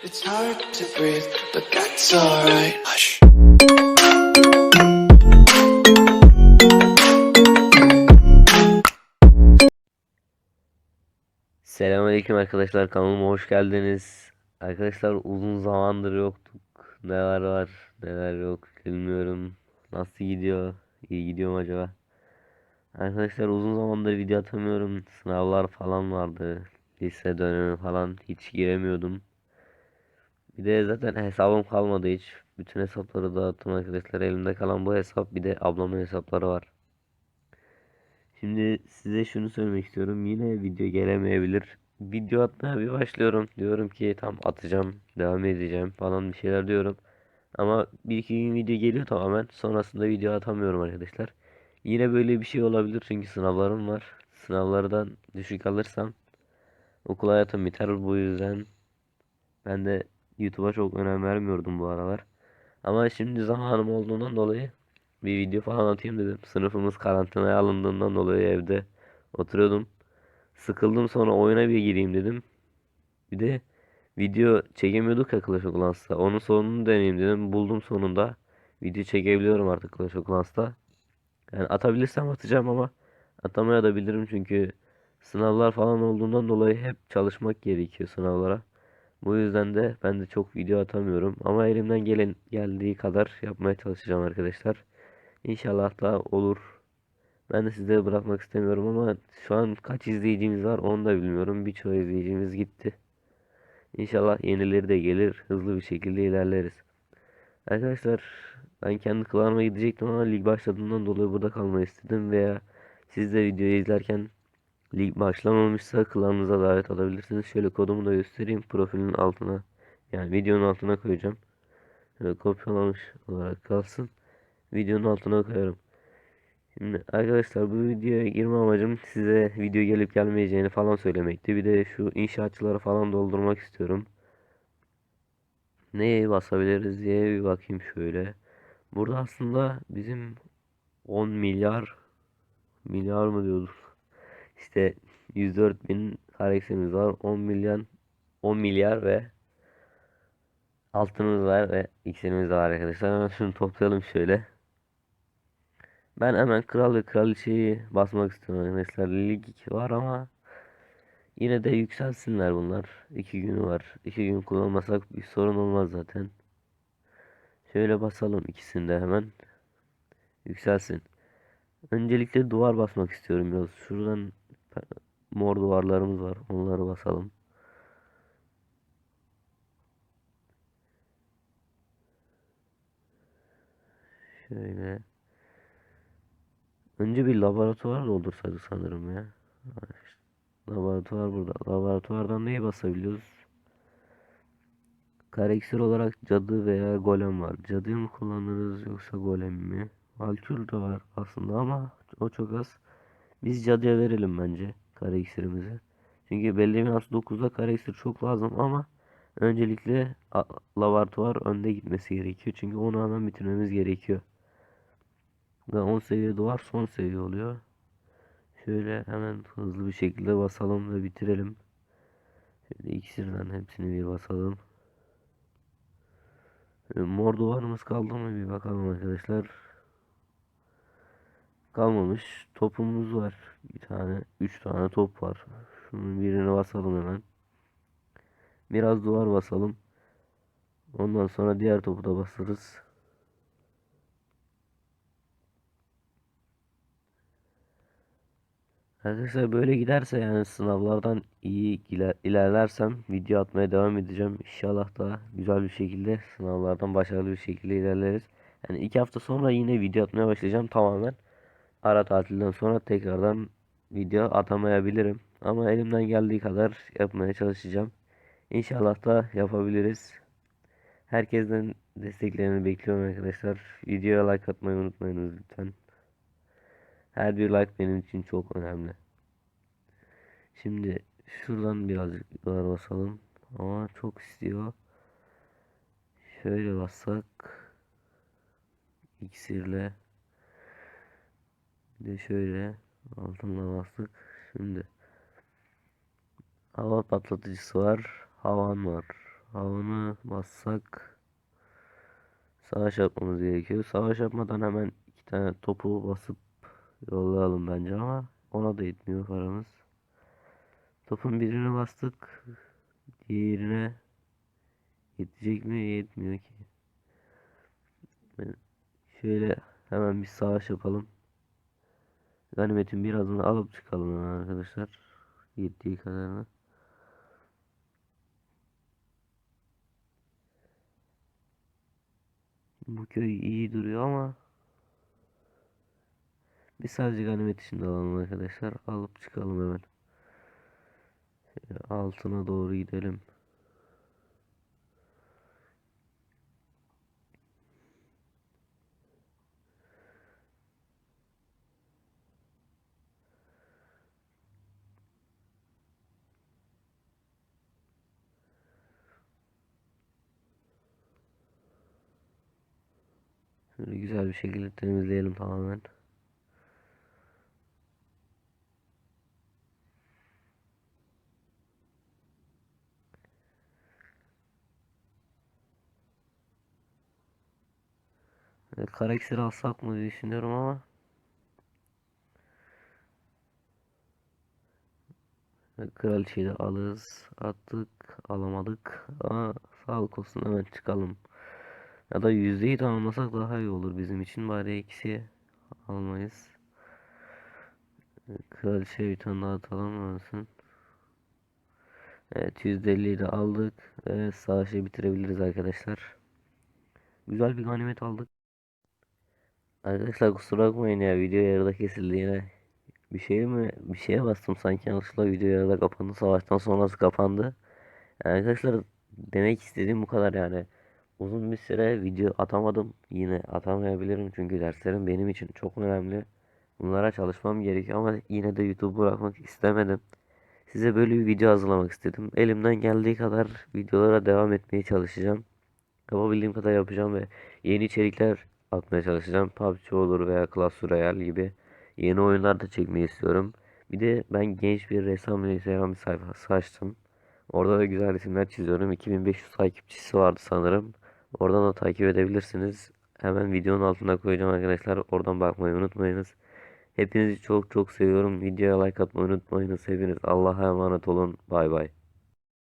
It's hard to breathe, but that's alright. Hush. Selamünaleyküm arkadaşlar kanalıma hoş geldiniz. Arkadaşlar uzun zamandır yoktuk. Neler var, neler yok bilmiyorum. Nasıl gidiyor? İyi gidiyor mu acaba? Arkadaşlar uzun zamandır video atamıyorum. Sınavlar falan vardı. Lise dönemi falan hiç giremiyordum. Bir de zaten hesabım kalmadı hiç. Bütün hesapları dağıttım arkadaşlar. Elimde kalan bu hesap bir de ablamın hesapları var. Şimdi size şunu söylemek istiyorum. Yine video gelemeyebilir. Video atmaya bir başlıyorum. Diyorum ki tam atacağım, devam edeceğim falan bir şeyler diyorum. Ama bir iki gün video geliyor tamamen. Sonrasında video atamıyorum arkadaşlar. Yine böyle bir şey olabilir çünkü sınavlarım var. Sınavlardan düşük alırsam okul hayatım biter bu yüzden ben de YouTube'a çok önem vermiyordum bu aralar. Ama şimdi zamanım olduğundan dolayı bir video falan atayım dedim. Sınıfımız karantinaya alındığından dolayı evde oturuyordum. Sıkıldım sonra oyuna bir gireyim dedim. Bir de video çekemiyorduk ya Clash of Clans'ta. Onun sonunu deneyeyim dedim. Buldum sonunda. Video çekebiliyorum artık Clash of Clans'ta. Yani atabilirsem atacağım ama atamaya da bilirim çünkü sınavlar falan olduğundan dolayı hep çalışmak gerekiyor sınavlara. Bu yüzden de ben de çok video atamıyorum ama elimden gelen geldiği kadar yapmaya çalışacağım arkadaşlar. İnşallah da olur. Ben de sizleri bırakmak istemiyorum ama şu an kaç izleyicimiz var onu da bilmiyorum. Birçok izleyicimiz gitti. İnşallah yenileri de gelir. Hızlı bir şekilde ilerleriz. Arkadaşlar ben kendi klanıma gidecektim ama lig başladığından dolayı burada kalmayı istedim veya siz de videoyu izlerken lig başlamamışsa klanınıza davet alabilirsiniz. Şöyle kodumu da göstereyim. Profilin altına yani videonun altına koyacağım. Şöyle kopyalamış olarak kalsın. Videonun altına koyarım. Şimdi arkadaşlar bu videoya girme amacım size video gelip gelmeyeceğini falan söylemekti. Bir de şu inşaatçıları falan doldurmak istiyorum. Neye basabiliriz diye bir bakayım şöyle. Burada aslında bizim 10 milyar milyar mı diyorduk? İşte 104 bin kareksimiz var. 10 milyon 10 milyar ve altınımız var ve iksirimiz var arkadaşlar. Hemen şunu toplayalım şöyle. Ben hemen kral ve kraliçeyi basmak istiyorum arkadaşlar. Lig var ama yine de yükselsinler bunlar. İki günü var. İki gün kullanmasak bir sorun olmaz zaten. Şöyle basalım ikisini de hemen. Yükselsin. Öncelikle duvar basmak istiyorum biraz. Şuradan mor duvarlarımız var. Onları basalım. Şöyle. Önce bir laboratuvar doldursaydık sanırım ya. Laboratuvar burada. Laboratuvardan neyi basabiliyoruz? Karakter olarak cadı veya golem var. Cadıyı mı kullanırız yoksa golem mi? Valkür de var aslında ama o çok az. Biz cadıya verelim bence karakterimizi. Çünkü belli bir 9'da karakter çok lazım ama öncelikle laboratuvar önde gitmesi gerekiyor. Çünkü onu hemen bitirmemiz gerekiyor. Ve 10 seviye duvar son seviye oluyor. Şöyle hemen hızlı bir şekilde basalım ve bitirelim. Şöyle ikisinden hepsini bir basalım. Şöyle mor duvarımız kaldı mı bir bakalım arkadaşlar. Kalmamış. Topumuz var. Bir tane, üç tane top var. Şunun birini basalım hemen. Biraz duvar basalım. Ondan sonra diğer topu da basarız. Arkadaşlar böyle giderse yani sınavlardan iyi iler ilerlersem video atmaya devam edeceğim. İnşallah da güzel bir şekilde sınavlardan başarılı bir şekilde ilerleriz. Yani iki hafta sonra yine video atmaya başlayacağım tamamen. Ara tatilden sonra tekrardan video atamayabilirim. Ama elimden geldiği kadar yapmaya çalışacağım. İnşallah da yapabiliriz. Herkesten desteklerini bekliyorum arkadaşlar. Videoya like atmayı unutmayınız lütfen. Her bir like benim için çok önemli. Şimdi şuradan birazcık dolar basalım. Ama çok istiyor. Şöyle bassak. İksirle. Bir de şöyle altınla bastık. Şimdi hava patlatıcısı var. Havan var. Havunu bassak savaş yapmamız gerekiyor. Savaş yapmadan hemen iki tane topu basıp yollayalım bence ama ona da yetmiyor paramız. Topun birini bastık. Diğerine yetecek mi? Yetmiyor ki. Şöyle hemen bir savaş yapalım. Ganimetin birazını alıp çıkalım arkadaşlar. Yettiği kadarını. Bu köy iyi duruyor ama biz sadece ganimet için alalım arkadaşlar. Alıp çıkalım hemen. Altına doğru gidelim. Şöyle güzel bir şekilde temizleyelim tamamen. Ve kara iksiri alsak mı diye düşünüyorum ama kraliçeyi de alırız. Attık. Alamadık. Ama sağlık olsun hemen çıkalım. Ya da yüzdeyi tamamlasak daha iyi olur bizim için. Bari eksi almayız. Kraliçeye bir tane daha atalım olsun. Evet %50'yi de aldık. Ve savaşı bitirebiliriz arkadaşlar. Güzel bir ganimet aldık. Arkadaşlar kusura bakmayın ya video yarıda kesildi yine. Bir şey mi bir şeye bastım sanki yanlışlıkla video yarıda kapandı. Savaştan sonrası kapandı. Yani arkadaşlar demek istediğim bu kadar yani. Uzun bir süre video atamadım. Yine atamayabilirim çünkü derslerim benim için çok önemli. Bunlara çalışmam gerekiyor ama yine de YouTube bırakmak istemedim. Size böyle bir video hazırlamak istedim. Elimden geldiği kadar videolara devam etmeye çalışacağım. Yapabildiğim kadar yapacağım ve yeni içerikler atmaya çalışacağım. PUBG olur veya Clash Royale gibi yeni oyunlar da çekmeyi istiyorum. Bir de ben genç bir ressam ve Instagram sayfası açtım. Orada da güzel resimler çiziyorum. 2500 takipçisi vardı sanırım. Oradan da takip edebilirsiniz. Hemen videonun altına koyacağım arkadaşlar. Oradan bakmayı unutmayınız. Hepinizi çok çok seviyorum. Videoya like atmayı unutmayınız. Hepiniz Allah'a emanet olun. Bay bay.